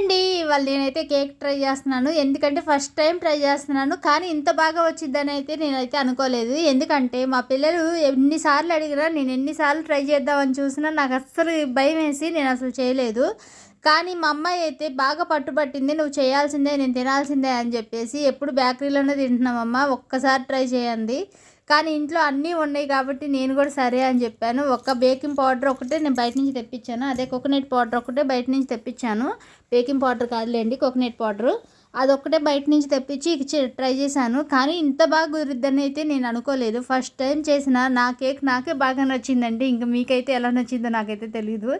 అండి ఇవాళ నేనైతే కేక్ ట్రై చేస్తున్నాను. ఎందుకంటే ఫస్ట్ టైం ట్రై చేస్తున్నాను. కానీ ఇంత బాగా వచ్చిందని అయితే నేనైతే అనుకోలేదు. ఎందుకంటే మా పిల్లలు ఎన్నిసార్లు అడిగినా నేను ఎన్నిసార్లు ట్రై చేద్దామని చూసినా నాకు అస్సలు భయం వేసి నేను అసలు చేయలేదు. కానీ మా అమ్మాయి అయితే బాగా పట్టుబట్టింది నువ్వు చేయాల్సిందే నేను తినాల్సిందే అని చెప్పేసి ఎప్పుడు బేకరీలోనే తింటున్నామమ్మ ఒక్కసారి ట్రై చేయండి. కానీ ఇంట్లో అన్నీ ఉన్నాయి కాబట్టి నేను కూడా సరే అని చెప్పాను. ఒక్క బేకింగ్ పౌడర్ ఒకటే నేను బయట నుంచి తెప్పించాను. అదే కోకోనట్ పౌడర్ ఒకటే బయట నుంచి తెప్పించాను. బేకింగ్ పౌడర్ కాదులేండి కోకోనట్ పౌడరు. అదొక్కటే బయట నుంచి తెప్పించి ట్రై చేశాను. కానీ ఇంత బాగా కుదిరిద్దని అయితే నేను అనుకోలేదు. ఫస్ట్ టైం చేసిన నా కేక్ నాకే బాగా నచ్చిందండి. ఇంకా మీకైతే ఎలా నచ్చిందో నాకైతే తెలియదు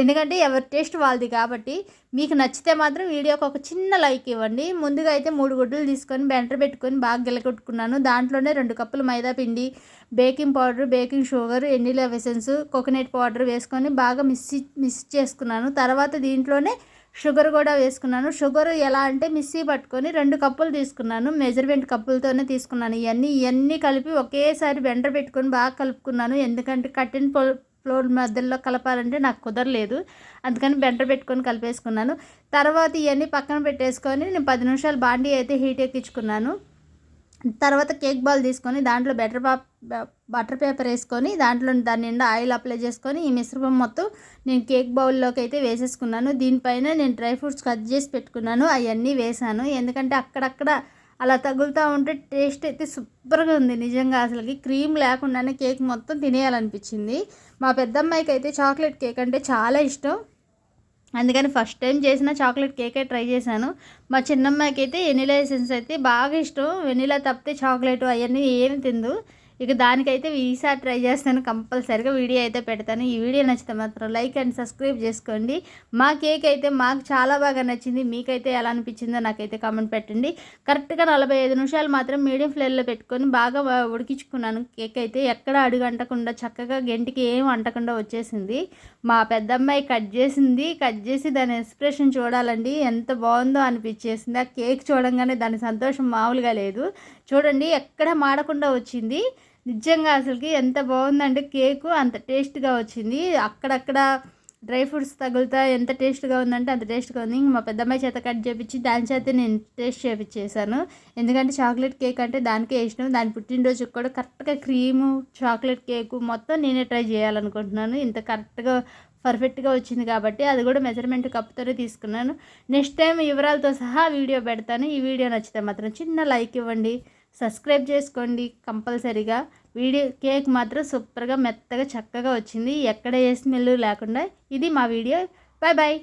ఎందుకంటే ఎవరి టేస్ట్ వాళ్ళది కాబట్టి మీకు నచ్చితే మాత్రం వీడియోకి ఒక చిన్న లైక్ ఇవ్వండి. ముందుగా అయితే మూడు గుడ్డలు తీసుకొని బెంటర్ పెట్టుకొని బాగా గెలకొట్టుకున్నాను దాంట్లోనే రెండు కప్పులు మైదా పిండి బేకింగ్ పౌడర్ బేకింగ్ షుగర్ ఎన్నిల ఎసెన్స్ కోకోనట్ పౌడర్ వేసుకొని బాగా మిక్స్ మిక్స్ చేసుకున్నాను. తర్వాత దీంట్లోనే షుగర్ కూడా వేసుకున్నాను. షుగర్ ఎలా అంటే మిక్సీ పట్టుకొని రెండు కప్పులు తీసుకున్నాను. మెజర్మెంట్ కప్పులతోనే తీసుకున్నాను. ఇవన్నీ ఇవన్నీ కలిపి ఒకేసారి బెండర్ పెట్టుకొని బాగా కలుపుకున్నాను. ఎందుకంటే కట్టిన ఫ్లోర్ మధ్యలో కలపాలంటే నాకు కుదరలేదు. అందుకని బెంట పెట్టుకొని కలిపేసుకున్నాను. తర్వాత ఇవన్నీ పక్కన పెట్టేసుకొని నేను పది నిమిషాలు బాండీ అయితే హీట్ ఎక్కించుకున్నాను. తర్వాత కేక్ బాల్ తీసుకొని దాంట్లో బెటర్ పా బటర్ పేపర్ వేసుకొని దాంట్లో దాని నిండా ఆయిల్ అప్లై చేసుకొని ఈ మిశ్రమం మొత్తం నేను కేక్ బౌల్లోకి అయితే వేసేసుకున్నాను. దీనిపైన నేను డ్రై ఫ్రూట్స్ కట్ చేసి పెట్టుకున్నాను. అవన్నీ వేసాను. ఎందుకంటే అక్కడక్కడ అలా తగులుతూ ఉంటే టేస్ట్ అయితే సూపర్గా ఉంది. నిజంగా అసలుకి క్రీమ్ లేకుండానే కేక్ మొత్తం తినేయాలనిపించింది. మా పెద్దమ్మాయికి అయితే చాక్లెట్ కేక్ అంటే చాలా ఇష్టం. అందుకని ఫస్ట్ టైం చేసిన చాక్లెట్ కేకే ట్రై చేశాను. మా చిన్నమ్మాయికి అయితే వెనిలా ఎసెన్స్ అయితే బాగా ఇష్టం. వెనిలా తప్పితే చాక్లెట్ అవన్నీ ఏమి తిందు. ఇక దానికైతే ఈసారి ట్రై చేస్తాను కంపల్సరిగా వీడియో అయితే పెడతాను. ఈ వీడియో నచ్చితే మాత్రం లైక్ అండ్ సబ్స్క్రైబ్ చేసుకోండి. మా కేక్ అయితే మాకు చాలా బాగా నచ్చింది. మీకైతే ఎలా అనిపించిందో నాకైతే కామెంట్ పెట్టండి. కరెక్ట్గా నలభై ఐదు నిమిషాలు మాత్రం మీడియం ఫ్లేమ్లో పెట్టుకొని బాగా ఉడికించుకున్నాను. కేక్ అయితే ఎక్కడ అడుగు అంటకుండా చక్కగా గంటికి ఏం అంటకుండా వచ్చేసింది. మా పెద్దమ్మాయి కట్ చేసింది. కట్ చేసి దాని ఎక్స్ప్రెషన్ చూడాలండి. ఎంత బాగుందో అనిపించేసింది. ఆ కేక్ చూడంగానే దాని సంతోషం మామూలుగా లేదు. చూడండి ఎక్కడ మాడకుండా వచ్చింది. నిజంగా అసలుకి ఎంత బాగుందంటే కేకు అంత టేస్ట్గా వచ్చింది. అక్కడక్కడ డ్రై ఫ్రూట్స్ తగులుతా ఎంత టేస్ట్గా ఉందంటే అంత టేస్ట్గా ఉంది. మా పెద్దమ్మాయి చేత కట్ చేపించి దాని చేత నేను టేస్ట్ చేపించేసాను ఎందుకంటే చాక్లెట్ కేక్ అంటే దానికే ఇష్టం. దాని పుట్టినరోజుకి కూడా కరెక్ట్గా క్రీము చాక్లెట్ కేకు మొత్తం నేనే ట్రై చేయాలనుకుంటున్నాను. ఇంత కరెక్ట్గా పర్ఫెక్ట్గా వచ్చింది కాబట్టి అది కూడా మెజర్మెంట్ కప్పుతోనే తీసుకున్నాను. నెక్స్ట్ టైం వివరాలతో సహా వీడియో పెడతాను. ఈ వీడియో నచ్చితే మాత్రం చిన్న లైక్ ఇవ్వండి. సబ్స్క్రైబ్ చేసుకోండి కంపల్సరీగా. వీడియో కేక్ మాత్రం సూపర్గా మెత్తగా చక్కగా వచ్చింది. ఎక్కడ ఏ స్మెల్ లేకుండా. ఇది మా వీడియో. Bye bye